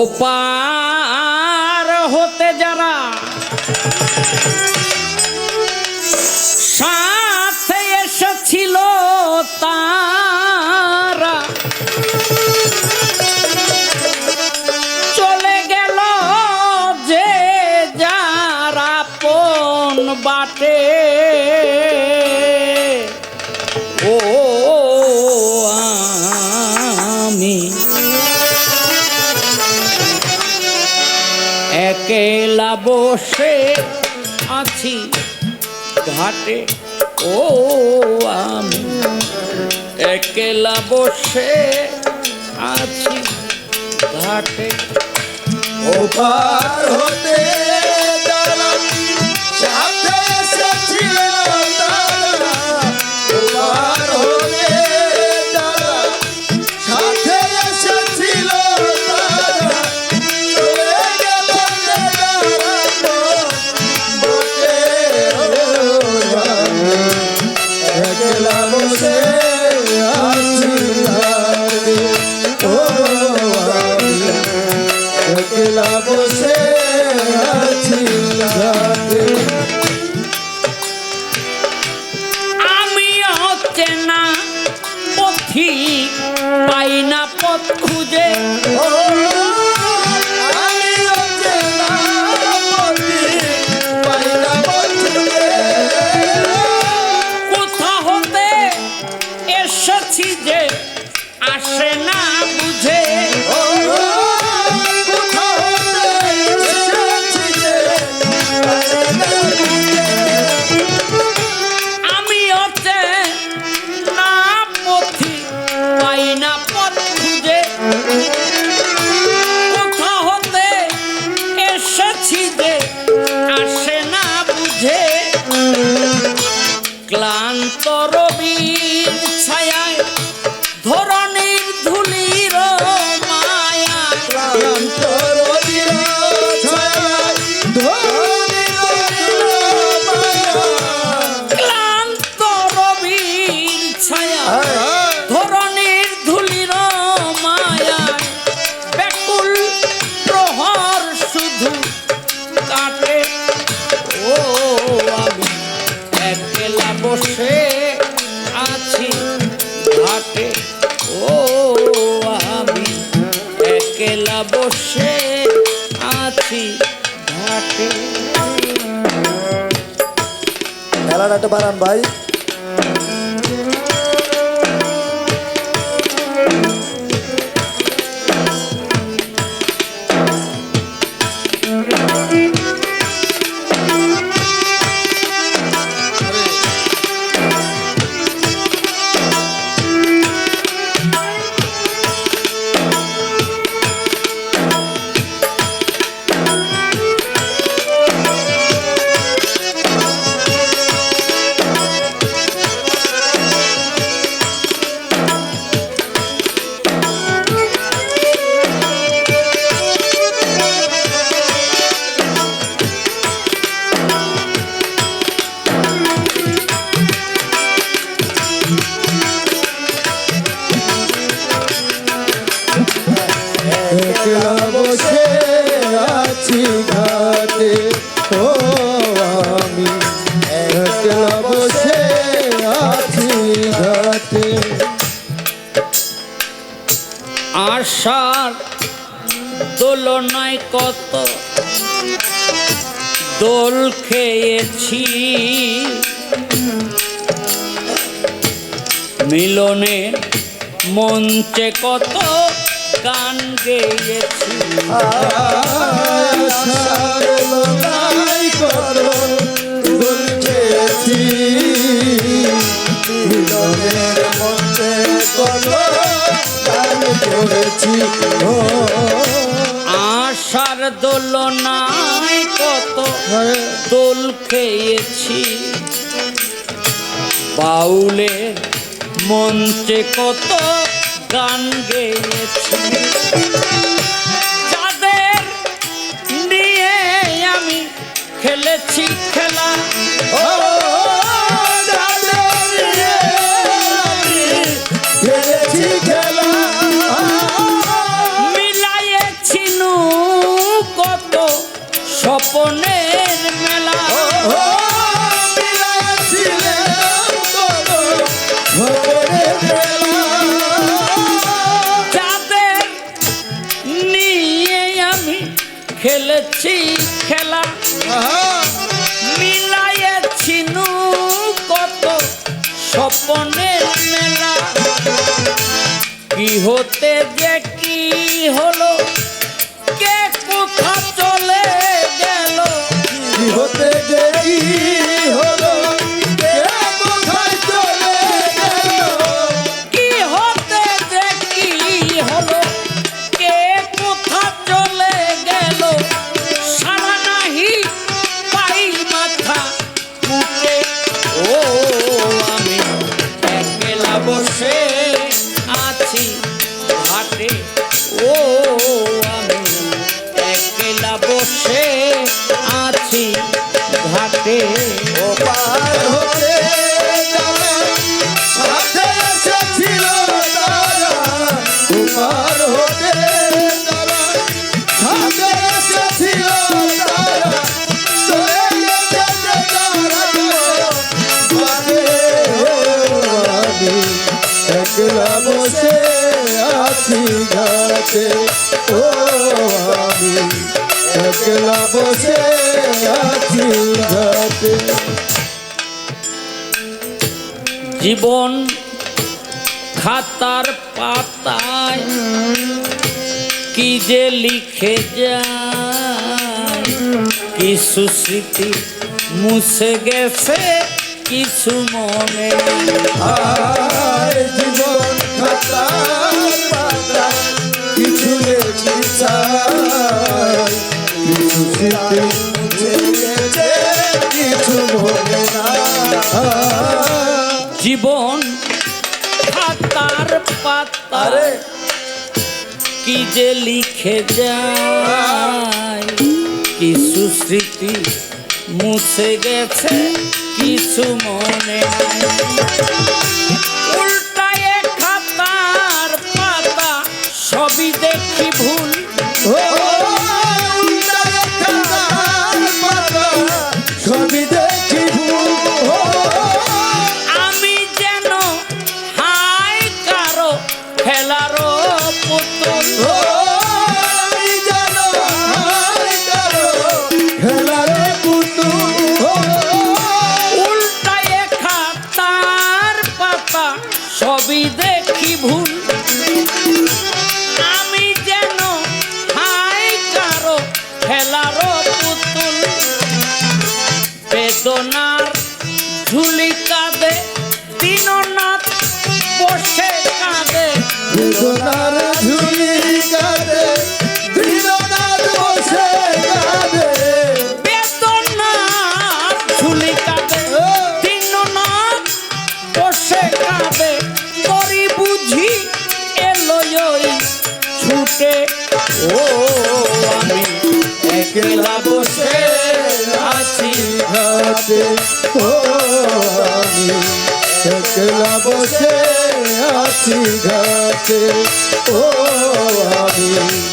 ওপার হতে যারা সাথে এসেছিল তারা চলে গেল যে যারা পন বাটে। বসে আছি ঘাটে। ও আমি একেলা বসে আছি ঘাটে। ওপার হতে পথ খুঁজে মেলানাটে বাড়ান ভাই। সার দোলনায় কত দোল খেয়েছি। মিলনে মঞ্চে কত গান গেয়েছি। মিলনের মঞ্চে কত করেছি। আশার দোলনায় কত হ্যাঁ। দোল খেয়েছি। বাউলে মঞ্চে কত গান গেয়েছি। যাদের নিয়ে আমি খেলেছি খেলা। ও। দোলনের মেলা। যাদের নিয়ে আমি খেলেছি খেলা। মিলাইয়েছি নু কত স্বপনের মেলা। কি হতে যে কি হলো কে কোথা চল রাতে ও আমি একলা বসে আছি জীবন খাতার পাতায় কি যে লিখে যায় কিছু স্মৃতি মুছে গেছে কিছু মনে। আ আরে। কি যে লিখে যায় কিছু স্মৃতি মুছে গেছে কিছু মনে নাই। আমি একলা বসে আছি ঘাটে ও আমি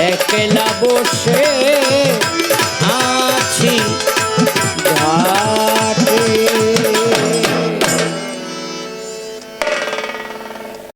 একলা বসে